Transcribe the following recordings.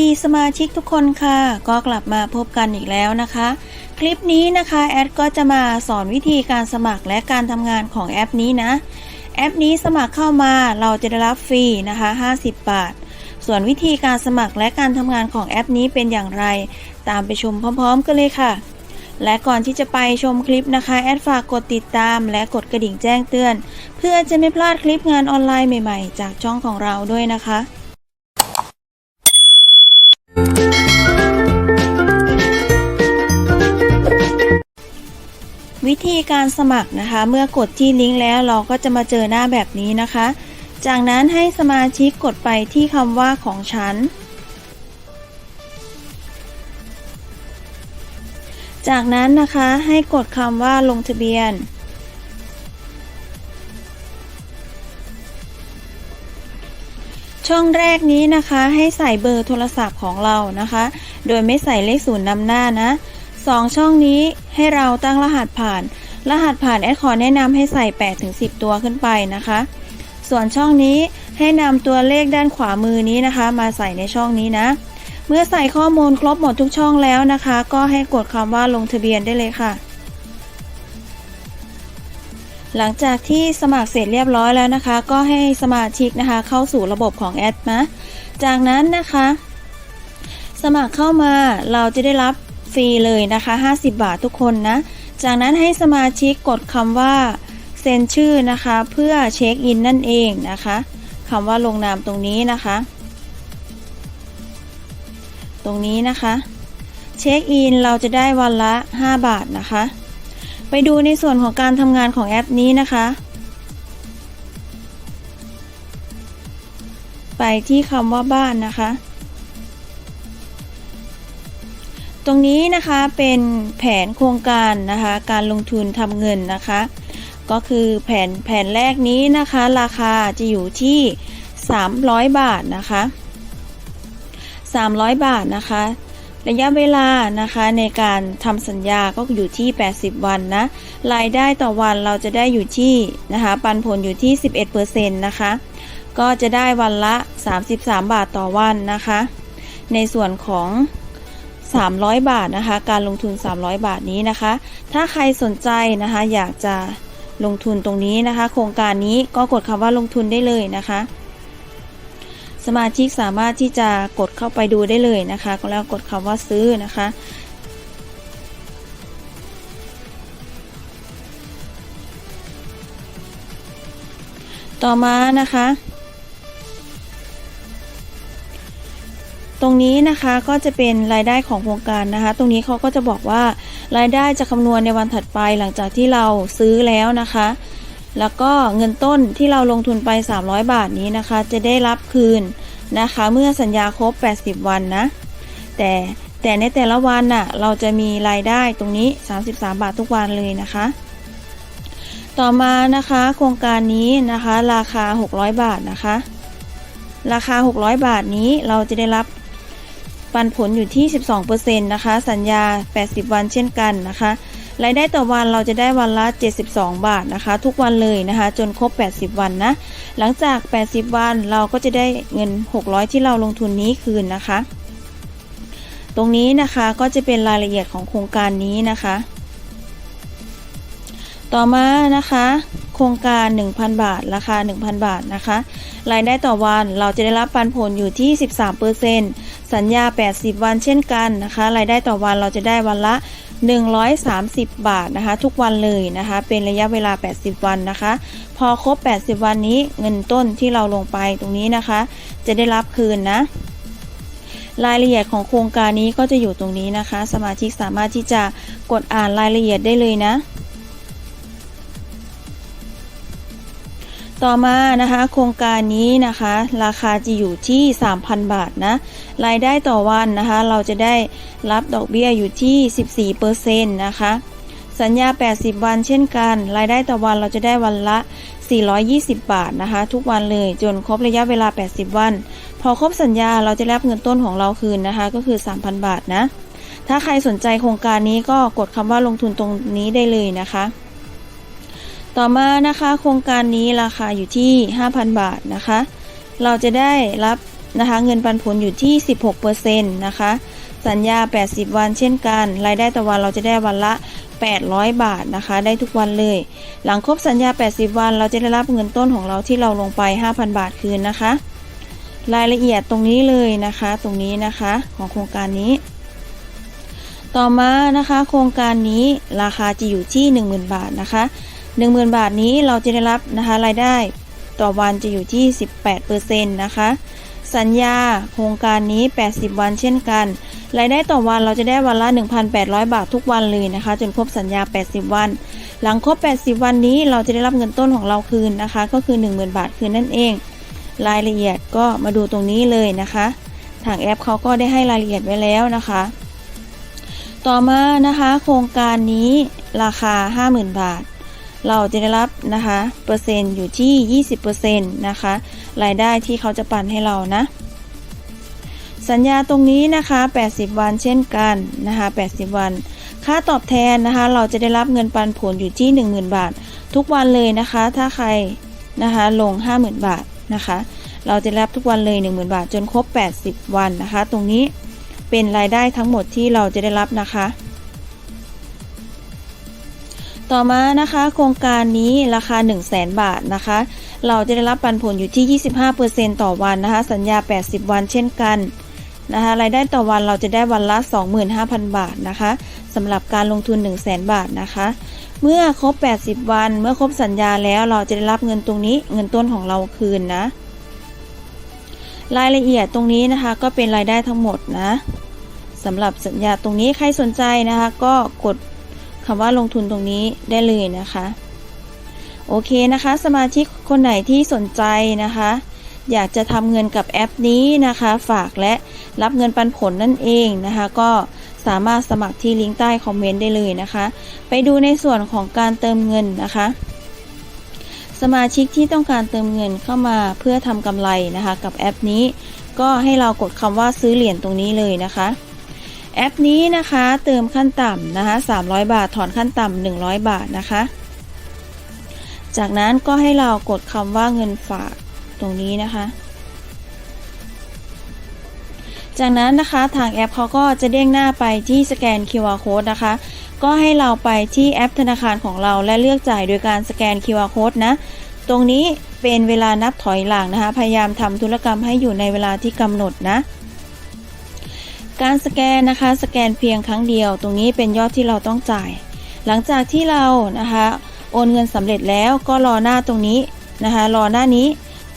ดีสมาชิกทุกคนค่ะ ก็กลับมาพบกันอีกแล้วนะคะ คลิปนี้นะคะแอดก็จะมาสอนวิธีการสมัครและการทำงานของแอปนี้นะ แอปนี้สมัครเข้ามาเราจะได้รับฟรีนะคะ 50 บาท ส่วนวิธีการสมัครและการทำงานของแอปนี้เป็นอย่างไร ตามไปชมพร้อมๆกันเลยค่ะ และก่อนที่จะไปชมคลิปนะคะแอดฝากกดติดตามและกดกระดิ่งแจ้งเตือน เพื่อจะไม่พลาดคลิปงานออนไลน์ใหม่ ๆ จากช่องของเราด้วยนะคะ วิธีการสมัครนะคะ เมื่อกดที่ลิงก์แล้วเราก็จะมาเจอหน้าแบบนี้นะคะ จากนั้นให้สมาชิกกดไปที่คำว่าของฉัน จากนั้นนะคะให้กดคำว่าลงทะเบียน ช่องแรกนี้นะคะให้ใส่เบอร์โทรศัพท์ของเรานะคะ โดยไม่ใส่เลขศูนย์นำหน้านะ สองช่องนี้ให้เราตั้งรหัสผ่าน รหัสผ่านแอดขอแนะนำให้ใส่8ถึง10 ตัวขึ้นไปนะคะ ส่วนช่องนี้ให้นำตัวเลขด้านขวามือนี้นะคะ มาใส่ในช่องนี้นะ เมื่อใส่ข้อมูลครบหมดทุกช่องแล้วนะคะ ก็ให้กดคำว่าลงทะเบียนได้เลยค่ะ หลังจากที่สมัครเสร็จเรียบร้อยแล้วนะคะ ก็ให้สมาชิกนะคะ เข้าสู่ระบบของแอดนะ จากนั้นนะคะ สมัครเข้ามาเราจะได้รับ ฟรีเลยนะคะ 50 บาททุกคนนะ จากนั้นให้สมาชิกกดคำว่าเซ็นชื่อนะคะ เพื่อเช็คอินนั่นเองนะคะคำว่าลงนามตรงนี้นะคะ ตรงนี้นะคะเช็คอินเราจะได้วันละ 5 บาทนะคะ ไปดูในส่วนของการทำงานของแอปนี้นะคะ ไปที่คำว่าบ้านนะคะ รงนี้นะคะเป็นแผนโครงการนะคะการลงทุนทำเงินนะคะ ก็คือแผนแผนแรกนี้นะคะ ราคาจะอยู่ที่ 300 บาทนะคะ 300 บาทนะคะ ระยะเวลานะคะในการทำสัญญาก็อยู่ที่ 80 วันนะรายได้ต่อวันเราจะได้อยู่ที่นะคะปันผลอยู่ที่ 11%นะคะก็จะได้วันละ 33 บาทต่อวันนะคะ ในส่วนของ 300 บาทนะคะ การลงทุน 300 บาทนี้นะคะ ถ้าใครสนใจนะคะ อยากจะลงทุนตรงนี้นะคะ โครงการนี้ก็กดคำว่าลงทุนได้เลยนะคะ สมาชิกสามารถที่จะกดเข้าไปดูได้เลยนะคะ ก็แล้วกดคำว่าซื้อนะคะต่อมานะคะ ตรงนี้นะคะก็จะเป็นรายได้ของโครงการนะคะ ตรงนี้เขาก็จะบอกว่ารายได้จะคำนวณในวันถัดไปหลังจากที่เราซื้อแล้วนะคะ แล้วก็เงินต้นที่เราลงทุนไป 300 บาทนี้นะคะ จะได้รับคืนนะคะ เมื่อสัญญาครบ 80 วันนะ แต่แต่ในแต่ละวันน่ะเราจะมีรายได้ตรงนี้ 33 บาททุกวันเลยนะคะ ต่อมานะคะโครงการนี้นะคะ ราคา 600 บาทนะคะราคา 600 บาทนี้เราจะได้รับ ปันผลอยู่ที่ 12%นะคะ สัญญา 80 วันเช่นกันนะคะ รายได้ต่อวันเราจะได้วันละ 72 บาทนะคะ ทุกวันเลยนะคะ จนครบ 80 วันนะ หลังจาก 80 วันเราก็จะได้เงิน 600 ที่เราลงทุนนี้คืนนะคะ ตรงนี้นะคะก็จะเป็นรายละเอียดของโครงการนี้นะคะ ต่อมานะคะ ครงการ 1,000 บาท ราคา 1,000 บาทนะคะ รายได้ต่อวันเราจะได้รับปันผลอยู่ที่ 13%สัญญา 80 วันเช่นกันนะคะ รายได้ต่อวันเราจะได้วันละ 130 บาทนะคะ ทุกวันเลยนะคะ เป็นระยะเวลา 80 วันนะคะ พอครบ 80 วันนี้เงินต้นที่เราลงไปตรงนี้นะคะ จะได้รับคืนนะรายละเอียดของโครงการนี้ก็จะอยู่ตรงนี้นะคะ สมาชิกสามารถที่จะกดอ่านรายละเอียดได้เลยนะ ต่อมานะคะโครงการนี้นะคะ ราคาจะอยู่ที่ 3,000 บาทนะรายได้ต่อวันนะคะ เราจะได้รับดอกเบี้ยอยู่ที่ 14%นะคะสัญญา 80 วันเช่นกัน รายได้ต่อวันเราจะได้วันละ 420 บาทนะคะ ทุกวันเลยจนครบระยะเวลา 80 วัน พอครบสัญญาเราจะรับเงินต้นของเราคืนนะคะ ก็คือ 3,000 บาทนะ ถ้าใครสนใจโครงการนี้ก็กดคำว่าลงทุนตรงนี้ได้เลยนะคะ ต่อมานะคะโครงการนี้ราคาอยู่ที่ 5,000 บาทนะคะ เราจะได้รับนะคะเงินปันผลอยู่ที่ 16%นะคะ สัญญา 80 วันเช่นกัน รายได้ต่อวันเราจะได้วันละ 800 บาทนะคะ ได้ทุกวันเลย หลังครบสัญญา 80 วัน เราจะได้รับเงินต้นของเราที่เราลงไป 5,000 บาทคืนนะคะ รายละเอียดตรงนี้เลยนะคะ ตรงนี้นะคะของโครงการนี้ ต่อมานะคะ โครงการนี้ราคาจะอยู่ที่ 10,000 บาทนะคะ 10,000 บาทนี้เราจะได้รับนะคะรายได้ต่อวันจะอยู่ที่ 18%นะคะ สัญญาโครงการนี้ 80 วันเช่นกัน รายได้ต่อวันเราจะได้วันละ 1,800 บาททุกวันเลยนะคะ จนครบสัญญา 80 วัน หลังครบ 80 วันนี้เราจะได้รับเงินต้นของเราคืนนะคะ ก็คือ 10,000 บาทคืนนั่นเอง รายละเอียดก็มาดูตรงนี้เลยนะคะ ทางแอปเขาก็ได้ให้รายละเอียดไว้แล้วนะคะ ต่อมานะคะ โครงการนี้ราคา 50,000 บาท เราจะได้รับนะคะเปอร์เซ็นต์อยู่ที่ 20%นะคะรายได้ที่เขาจะปันให้เรานะ สัญญาตรงนี้นะคะ 80 วันเช่นกันนะคะ 80 วัน ค่าตอบแทนนะคะ เราจะได้รับเงินปันผลอยู่ที่ 10,000 บาท ทุกวันเลยนะคะ ถ้าใครนะคะลง 50,000 บาทนะคะ เราจะรับทุกวันเลย 10,000 บาท จนครบ 80 วันนะคะ ตรงนี้เป็นรายได้ทั้งหมดที่เราจะได้รับนะคะ ต่อมานะคะโครงการนี้ราคา 1 0 0 0 0แบาทนะคะ เราจะได้รับปันผลอยู่ที่ 25%ต่อวันนะคะ สัญญา 80 วันเช่นกันนะคะรายได้ต่อวันเราจะได้วันละ 25,000 บาทนะคะสำหรับการลงทุน 1 0 0 0 0 0 บาทนะคะ เมื่อครบ 80 วัน เมื่อครบสัญญาแล้วเราจะได้รับเงินตรงนี้เงินต้นของเราคืนนะ รายละเอียดตรงนี้นะคะก็เป็นรายได้ทั้งหมดนะสำหรับสัญญาตรงนี้ใครสนใจนะคะ ก็กด คำว่าลงทุนตรงนี้ได้เลยนะคะ โอเคนะคะ สมาชิกคนไหนที่สนใจนะคะ อยากจะทำเงินกับแอปนี้นะคะ ฝากและรับเงินปันผลนั่นเองนะคะ ก็สามารถสมัครที่ลิงก์ใต้คอมเมนต์ได้เลยนะคะ ไปดูในส่วนของการเติมเงินนะคะ สมาชิกที่ต้องการเติมเงินเข้ามาเพื่อทำกำไรนะคะ กับแอปนี้ ก็ให้เรากดคำว่าซื้อเหรียญตรงนี้เลยนะคะ แอปนี้นะคะเติมขั้นต่ำนะคะ300 บาท ถอนขั้นต่ำ100 บาทนะคะ จากนั้นก็ให้เรากดคำว่าเงินฝากตรงนี้นะคะ จากนั้นนะคะทางแอปเขาก็จะเด้งหน้าไปที่สแกน QR code นะคะ ก็ให้เราไปที่แอปธนาคารของเราและเลือกจ่ายโดยการสแกน QR code นะ ตรงนี้เป็นเวลานับถอยหลังนะคะ พยายามทำธุรกรรมให้อยู่ในเวลาที่กำหนดนะ การสแกนนะคะ สแกนเพียงครั้งเดียว ตรงนี้เป็นยอดที่เราต้องจ่าย หลังจากที่เรานะคะโอนเงินสำเร็จแล้วก็รอหน้าตรงนี้นะคะ รอหน้านี้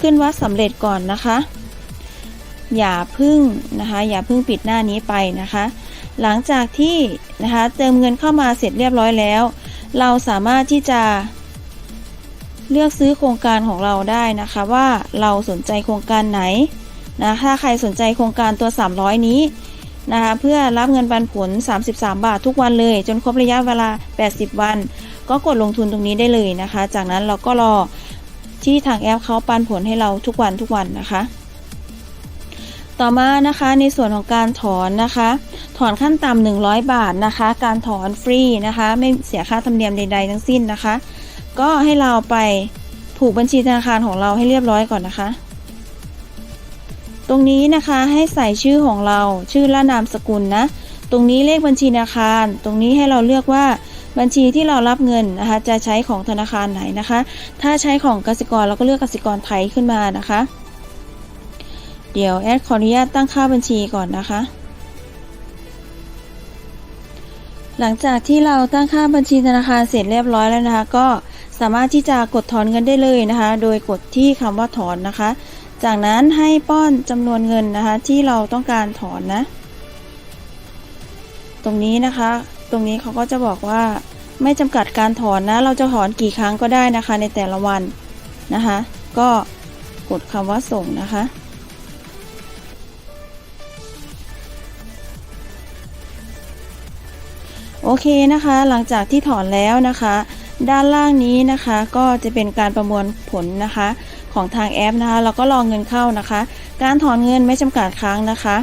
ขึ้นว่าสำเร็จก่อนนะคะ อย่าพึ่งนะคะ อย่าพึ่งปิดหน้านี้ไปนะคะ หลังจากที่นะคะเติมเงินเข้ามาเสร็จเรียบร้อยแล้ว เราสามารถที่จะเลือกซื้อโครงการของเราได้นะคะว่าเราสนใจโครงการไหนนะถ้าใครสนใจโครงการตัว 300 นี้ นะคะเพื่อรับเงินปันผล 33 บาททุกวันเลย จนครบระยะเวลา 80 วัน ก็กดลงทุนตรงนี้ได้เลยนะคะ จากนั้นเราก็รอที่ทางแอปเขาปันผลให้เราทุกวันทุกวันนะคะ ต่อมานะคะในส่วนของการถอนนะคะ ถอนขั้นต่ำ100 บาทนะคะ การถอนฟรีนะคะ ไม่เสียค่าธรรมเนียมใด ๆ ทั้งสิ้นนะคะ ก็ให้เราไปผูกบัญชีธนาคารของเราให้เรียบร้อยก่อนนะคะ ตรงนี้นะคะให้ใส่ชื่อของเราชื่อและนามสกุลนะ ตรงนี้เลขบัญชีธนาคาร ตรงนี้ให้เราเลือกว่าบัญชีที่เรารับเงินนะคะจะใช้ของธนาคารไหนนะคะ ถ้าใช้ของกสิกรเราก็เลือกกสิกรไทยขึ้นมานะคะ เดี๋ยวแอดขออนุญาตตั้งค่าบัญชีก่อนนะคะ หลังจากที่เราตั้งค่าบัญชีธนาคารเสร็จเรียบร้อยแล้วนะคะ ก็สามารถที่จะกดถอนเงินได้เลยนะคะ โดยกดที่คำว่าถอนนะคะ จากนั้นให้ป้อนจำนวนเงินนะคะที่เราต้องการถอนนะ ตรงนี้นะคะ ตรงนี้เขาก็จะบอกว่าไม่จำกัดการถอนนะ เราจะถอนกี่ครั้งก็ได้นะคะในแต่ละวันนะคะ ก็กดคำว่าส่งนะคะโอเคนะคะ หลังจากที่ถอนแล้วนะคะ ด้านล่างนี้นะคะก็จะเป็นการประมวลผลนะคะ ของทางแอปนะคะเราก็รอเงินเข้านะคะ การถอนเงินไม่จำกัดครั้งนะคะ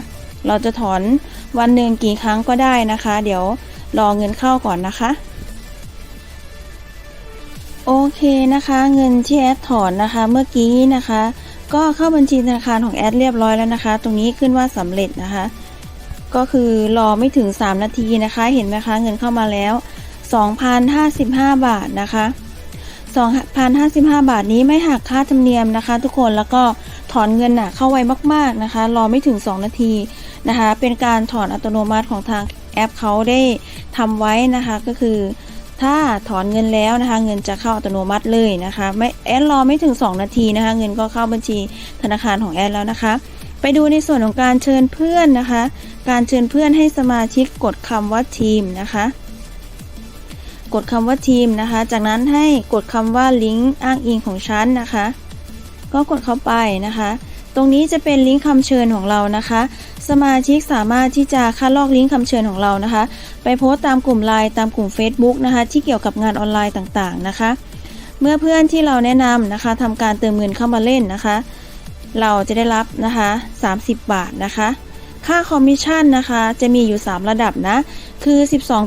เราจะถอนวันหนึ่งกี่ครั้งก็ได้นะคะ เดี๋ยวรอเงินเข้าก่อนนะคะโอเคนะคะเงินที่แอดถอนนะคะเมื่อกี้นะคะ ก็เข้าบัญชีธนาคารของแอดเรียบร้อยแล้วนะคะ ตรงนี้ขึ้นว่าสำเร็จนะคะ ก็คือรอไม่ถึง 3 นาทีนะคะ เห็นไหมคะเงินเข้ามาแล้ว 2,055 บาทนะคะ 2,055 บาทนี้ไม่หักค่าธรรมเนียมนะคะ ทุกคนแล้วก็ถอนเงินน่ะเข้าไวมาก ๆนะคะ รอไม่ถึง 2 นาทีนะคะ เป็นการถอนอัตโนมัติของทางแอปเขาได้ทำไว้นะคะก็คือ ถ้าถอนเงินแล้วนะคะ เงินจะเข้าอัตโนมัติเลยนะคะ ไม่แอดรอไม่ถึง 2 นาทีนะคะ เงินก็เข้าบัญชีธนาคารของแอดแล้วนะคะ ไปดูในส่วนของการเชิญเพื่อนนะคะ การเชิญเพื่อนให้สมาชิกกดคำว่าทีมนะคะ กดคำว่าทีมนะคะ จากนั้นให้กดคำว่าลิงก์อ้างอิงของฉันนะคะ ก็กดเข้าไปนะคะ ตรงนี้จะเป็นลิงก์คำเชิญของเรานะคะ สมาชิกสามารถที่จะคัดลอกลิงก์คำเชิญของเรานะคะ ไปโพสต์ตามกลุ่มไลน์ตามกลุ่ม Facebook นะคะ ที่เกี่ยวกับงานออนไลน์ต่างๆนะคะ เมื่อเพื่อนที่เราแนะนำนะคะทำการเติมเงินเข้ามาเล่นนะคะ เราจะได้รับนะคะ 30 บาทนะคะ ค่าคอมมิชชั่นนะคะ จะมีอยู่ 3 ระดับนะ คือ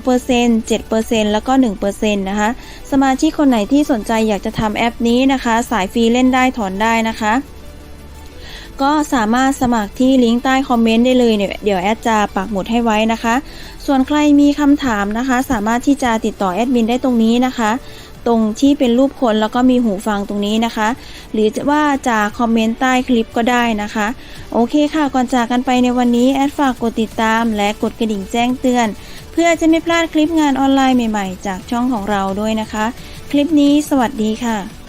12% 7%แล้วก็ 1%นะคะ สมาชิกคนไหนที่สนใจอยากจะทำแอปนี้นะคะ สายฟรีเล่นได้ถอนได้นะคะ ก็สามารถสมัครที่ลิงก์ใต้คอมเมนต์ได้เลยเนี่ยเดี๋ยวแอดจะปักหมุดให้ไว้นะคะ ส่วนใครมีคำถามนะคะ สามารถที่จะติดต่อแอดมินได้ตรงนี้นะคะ ตรงที่เป็นรูปคนแล้วก็มีหูฟังตรงนี้นะคะ หรือว่าจะคอมเมนต์ใต้คลิปก็ได้นะคะ โอเคค่ะก่อนจากกันไปในวันนี้แอดฝากกดติดตาม และกดกระดิ่งแจ้งเตือน เพื่อจะไม่พลาดคลิปงานออนไลน์ใหม่ๆ จากช่องของเราด้วยนะคะ คลิปนี้สวัสดีค่ะ